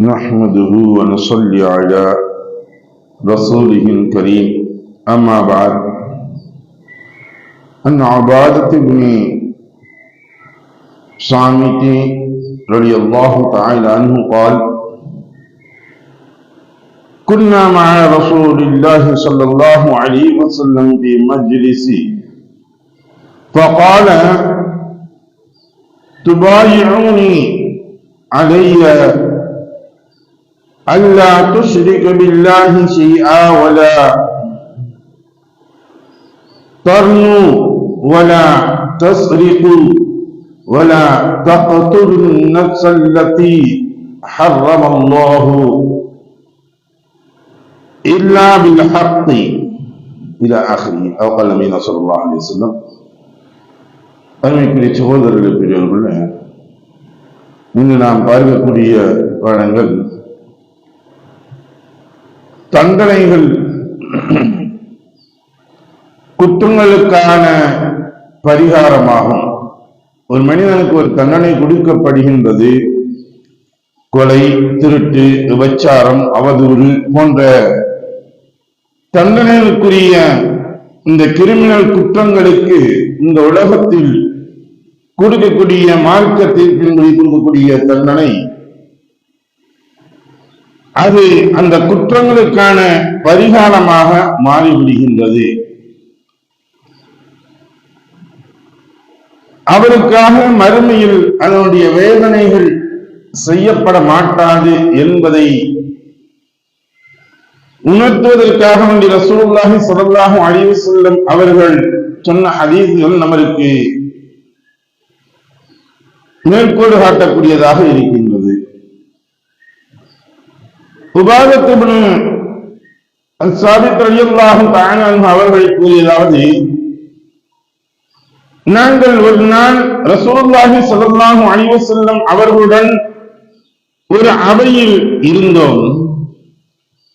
نحمده ونصلي على رسوله الكريم. أما بعد أن عبادة بن صامت رضي الله تعالى عنه قال كنا مع رسول الله صلى الله عليه وسلم في مجلس. فقال تبايعوني علي ألا تشرك بالله شيئا ولا ترنوا ولا تسرقوا ولا تقتلوا النفس التي حرم الله إلا بالحق إلى آخره أو قال النبي صلى الله عليه وسلم அருமைக்குரிய சகோதரர்கள் பெரியவர்கள இன்று நாம் பார்க்கக்கூடிய பாடங்கள் தண்டனைகள் குற்றங்களுக்கான பரிகாரமாகும். ஒரு மனிதனுக்கு ஒரு தண்டனை கொடுக்கப்படுகின்றது கொலை திருட்டு விபச்சாரம் அவதூறு போன்ற தண்டனைகளுக்குரிய இந்த கிரிமினல் குற்றங்களுக்கு இந்த உலகத்தில் கொடுக்கக்கூடிய மார்க்க தீர்ப்பின்படி கொடுக்கக்கூடிய தண்டனை அது அந்த குற்றங்களுக்கான பரிகாரமாக மாறிவிடுகின்றது. அவருக்காக மறுமையில் அதனுடைய வேதனைகள் செய்யப்பட மாட்டாது என்பதை உணர்த்துவதற்காக வேண்டிய ரசூலுல்லாஹி ஸல்லல்லாஹு அறிவு செல்லும் அவர்கள் சொன்ன ஹதீஸ்கள் நமக்கு மேற்கோடு காட்டக்கூடியதாக இருக்கின்றன. உபாதத்து சாபித் ரலியல்லாஹு அவர்களை அவர்கள் கூறியதாவது நாங்கள் ஒரு நாள் ரசூல்லாஹி ஸல்லல்லாஹு அலைஹி செல்லும் அவர்களுடன் ஒரு அவையில் இருந்தோம்.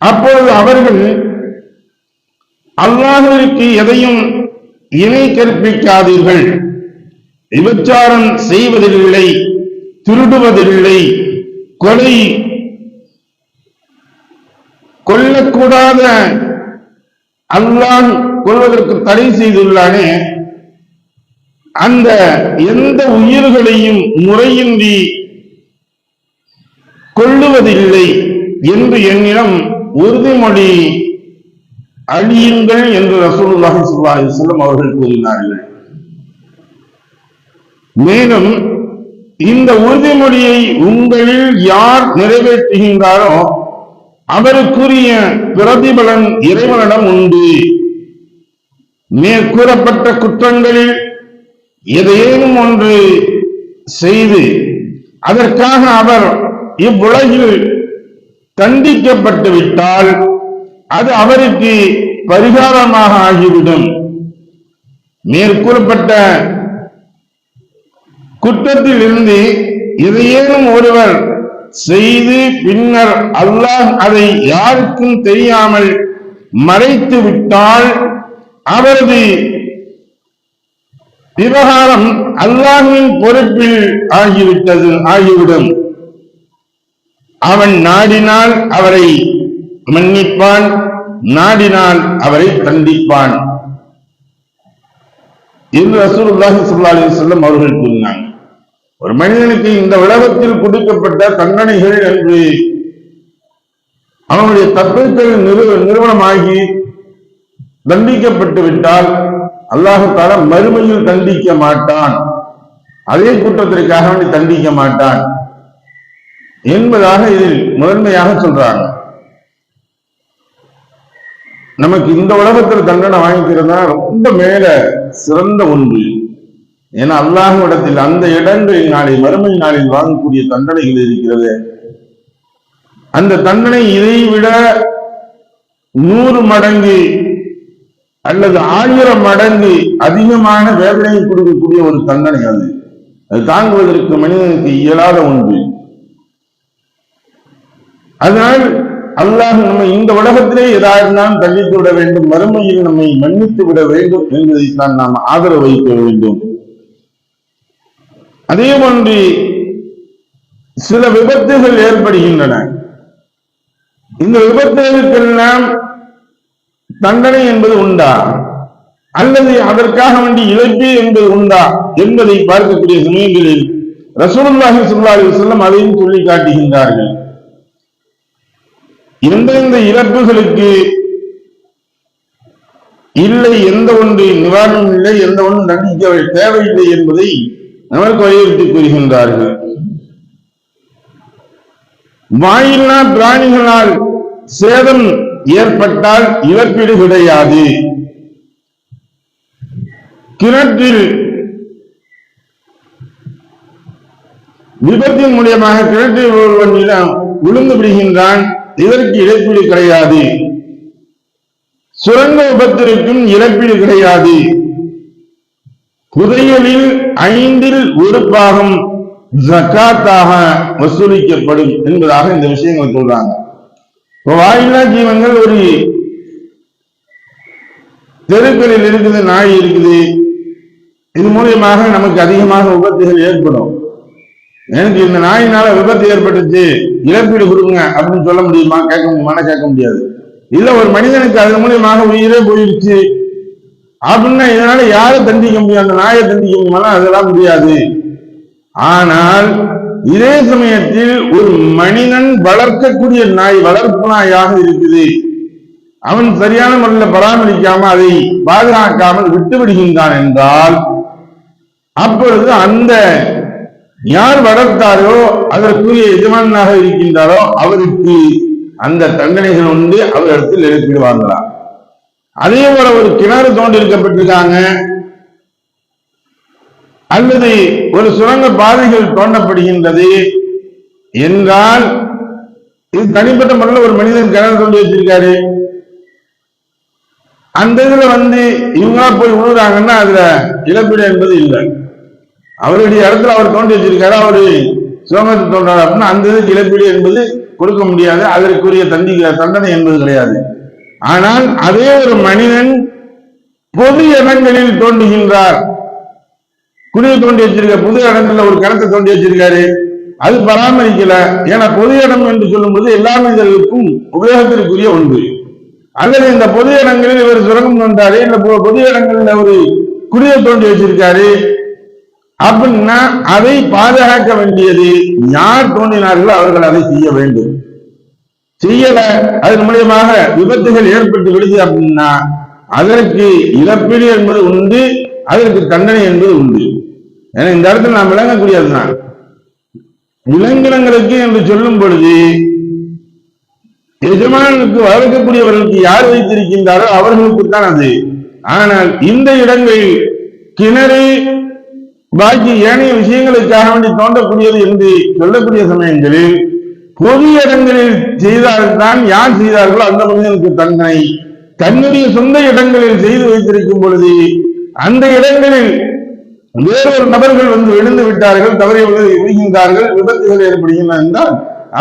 அப்பொழுது அவர்கள் அல்லாஹிற்கு எதையும் இணை கற்பிக்காதீர்கள். விபச்சாரம் செய்வதில்லை திருடுவதில்லை கொலை கூடாத அல்லாஹ் கொள்வதற்கு தடை செய்துள்ளானே அந்த எந்த உயிர்களையும் முறையின்றி கொள்ளுவதில்லை என்று என்னிடம் உறுதிமொழி அழியுங்கள் என்று ரசூலுல்லாஹி ஸல்லல்லாஹு அலைஹி அவர்கள் கூறினார்கள். மேலும் இந்த உறுதிமொழியை உங்களில் யார் நிறைவேற்றுகின்றாரோ அவருக்குரிய பிரதிபலன் இறைவனிடம் உண்டு. மேற்கூறப்பட்ட குற்றங்களில் எதையேனும் ஒன்று செய்து அதற்காக அவர் இவ்வுலகில் தண்டிக்கப்பட்டு விட்டால் அது அவருக்கு பரிகாரமாக ஆகிவிடும். மேற்கூறப்பட்ட குற்றத்தில் இருந்து எதையேனும் ஒருவர் செய்து பின்னர் அல்லாஹ் அதை யாருக்கும் தெரியாமல் மறைத்து விட்டால் அவரது விவகாரம் அல்லாஹின் பொறுப்பில் ஆகிவிட்டது ஆகிவிடும். அவன் நாடினால் அவரை மன்னிப்பான் நாடினால் அவரை தண்டிப்பான். என்று ரசூலுல்லாஹி ஸல்லல்லாஹு அலைஹி சொல்லம் அவர்கள் கூறினாங்க. ஒரு மனிதனுக்கு இந்த உலகத்தில் கொடுக்கப்பட்ட தண்டனைகள் என்று அவனுடைய தத்துவங்கள் நிறுவனமாகி தண்டிக்கப்பட்டு விட்டால் அல்லாஹால மறுமையில் தண்டிக்க மாட்டான். அதே குற்றத்திற்காக வேண்டி தண்டிக்க மாட்டான். என்பதாக இதில் முதன்மையாக சொல்றாங்க. நமக்கு இந்த உலகத்தில் தண்டனை வாங்கிக்கிறதா ரொம்ப மேல சிறந்த ஒன்று. ஏன்னா அல்லாஹுவிடத்தில் அந்த இடங்கள் நாளை மறுமை நாளில் வாங்கக்கூடிய தண்டனைகள் இருக்கிறது. அந்த தண்டனை இதை விட நூறு மடங்கு அல்லது ஆயிரம் மடங்கு அதிகமான வேதனையை கொடுக்கக்கூடிய ஒரு தண்டனை அது. அது தாங்குவதற்கு மனிதனுக்கு இயலாத ஒன்று. அதனால் அல்லாஹ் நம்மை இந்த உலகத்திலே ஏதாவது நாம் தள்ளித்து விட வேண்டும் மறுமையில் நம்மை மன்னித்து விட வேண்டும் என்பதைத்தான் நாம் ஆதரவு வைக்க வேண்டும். அதே போன்று சில விபத்துகள் ஏற்படுகின்றன. இந்த விபத்துகளுக்கெல்லாம் தண்டனை என்பது உண்டா? அல்லது அதற்காக வேண்டி இழப்பு என்பது உண்டா? என்பதை பார்க்கக்கூடிய சமயங்களில் ரசூலுல்லாஹி சுல்லா அலி வஸல்லம் அதையும் சொல்லி காட்டுகின்றார்கள் எந்தெந்த இழப்புகளுக்கு இல்லை எந்த ஒன்று நிவாரணம் இல்லை எந்த ஒன்று தண்டிக்க தேவையில்லை என்பதை நமக்கு வலியுறுத்தி கூறுகின்றார்கள். வாயில்லா பிராணிகளால் சேதம் ஏற்பட்டால் இழப்பீடு கிடையாது. கிணற்றில் விபத்தின் மூலியமாக கிணற்றில் ஒருவன் நிலம் விழுந்து விடுகின்றான் இதற்கு இழப்பீடு கிடையாது. சுரங்க விபத்திற்கும் இழப்பீடு கிடையாது. குதையலில் ஐந்தில் ஒரு பாகம் ஜக்காத்தாக வசூலிக்கப்படும் என்பதாக இந்த விஷயங்கள் சொல்றாங்க. இப்போ வாயில்லா ஜீவன்கள் ஒரு தெருக்களில் இருக்குது நாய் இருக்குது. இது மூலியமாக நமக்கு அதிகமாக விபத்துகள் ஏற்படும். எனக்கு இந்த நாயினால விபத்து ஏற்பட்டுச்சு இழப்பீடு கொடுங்க அப்படின்னு சொல்ல முடியுமா? கேட்க முடியுமா கேட்க முடியாது. இல்ல ஒரு மனிதனுக்கு அதன் மூலியமாக உயிரே போயிடுச்சு அப்படின்னா இதனால யாரை தண்டிக்க முடியும் அந்த நாயை தண்டிக்க முடியுமா அதெல்லாம் முடியாது. ஆனால் இதே சமயத்தில் ஒரு மனிதன் வளர்க்கக்கூடிய நாய் வளர்ப்பு நாயாக இருக்குது. அவன் சரியான முறையில் பராமரிக்காம அதை பாதுகாக்காமல் விட்டு விடுகின்றான் என்றால் அப்பொழுது அந்த யார் வளர்த்தாரோ அதற்குரிய எஜமானாக இருக்கின்றாரோ அவருக்கு அந்த தண்டனைகள் உண்டு. அவரிடத்தில் இழப்பீடு அதே போல ஒரு கிணறு தோண்டி இருக்கப்பட்டிருக்காங்க அல்லது ஒரு சுரங்க பாதைகள் தோண்டப்படுகின்றது என்றால் இது தனிப்பட்ட முறையில் ஒரு மனிதன் கிணறு தோண்டி வச்சிருக்காரு. அந்த இதுல வந்து இவங்களா போய் விழுறாங்கன்னா அதுல இழப்பீடு என்பது இல்லை. அவருடைய இடத்துல அவர் தோண்டி வச்சிருக்காரு அவரு சுரங்கத்தை தோன்றாரு அப்படின்னா அந்த இதுக்கு இழப்பீடு என்பது கொடுக்க முடியாது. அதற்குரிய தண்டி தண்டனை என்பது கிடையாது. ஆனால் அதே ஒரு மனிதன் பொது இடங்களில் தோண்டுகின்றார் குடியை தோண்டி வச்சிருக்க பொது இடங்கள்ல ஒரு கணத்தை தோண்டி வச்சிருக்காரு. அது பராமரிக்கல. ஏன்னா பொது இடம் என்று சொல்லும்போது எல்லா மனிதர்களுக்கும் உபயோகத்திற்குரிய ஒன்று. அல்லது இந்த பொது இடங்களில் இவர் சுரங்கம் தோன்றாரு இந்த பொது இடங்களில் ஒரு குடியை தோண்டி வச்சிருக்காரு அப்படின்னா அதை பாதுகாக்க வேண்டியது யார் தோன்றினார்களோ அவர்கள் அதை செய்ய வேண்டும். செய்யல அதன் மூலியமாக விபத்துகள் ஏற்பட்டு விடுது அப்படின்னா அதற்கு இழப்பீடு என்பது உண்டு அதற்கு தண்டனை என்பது உண்டு. ஏன்னா இந்த இடத்துல நாம் விளங்கக்கூடியதுதான் விலங்கினங்களுக்கு என்று சொல்லும் பொழுது எஜமானுக்கு வளர்க்கக்கூடியவர்களுக்கு யார் வைத்திருக்கின்றாரோ அவர்களுக்கு தான் அது. ஆனால் இந்த இடங்களில் கிணறு பாக்கி ஏனைய விஷயங்களுக்காக வேண்டி தோண்டக்கூடியது என்று சொல்லக்கூடிய சமயங்களில் பொது இடங்களில் செய்தால்தான் யார் செய்தார்களோ அந்த மனிதனுக்கு தன்னை. தன்னுடைய சொந்த இடங்களில் செய்து வைத்திருக்கும் பொழுது அந்த இடங்களில் வேறொரு நபர்கள் வந்து விழுந்து விட்டார்கள் தவறி விழுகின்றார்கள் விபத்துகள் ஏற்படுகின்றன என்றால்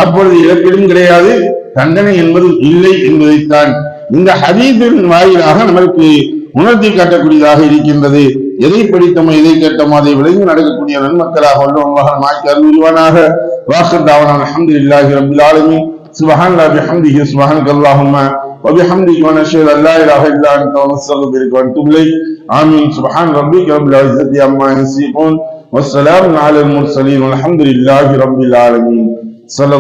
அப்பொழுது இழப்பீடும் கிடையாது தண்டனை என்பது இல்லை என்பதைத்தான். இந்த ஹதீஸின் வாயிலாக நமக்கு உணர்த்தி காட்டக்கூடியதாக இருக்கின்றது. எதை படித்தோமோ எதை கேட்டோமோ அதை விளைந்து நடக்கக்கூடிய நன்மக்களாக உள்ளவங்க மாற்றி அருள்வானாக واخر دعوانا الحمد لله رب العالمين. سبحان الله بحمده سبحانك اللهم وبحمدك ونشهد أن لا إله إلا أنت ونستغفرك ونتوب إليك. آمين. سبحان ربك رب العزة عما يصفون والسلام على المرسلين والحمد لله رب العالمين. صلى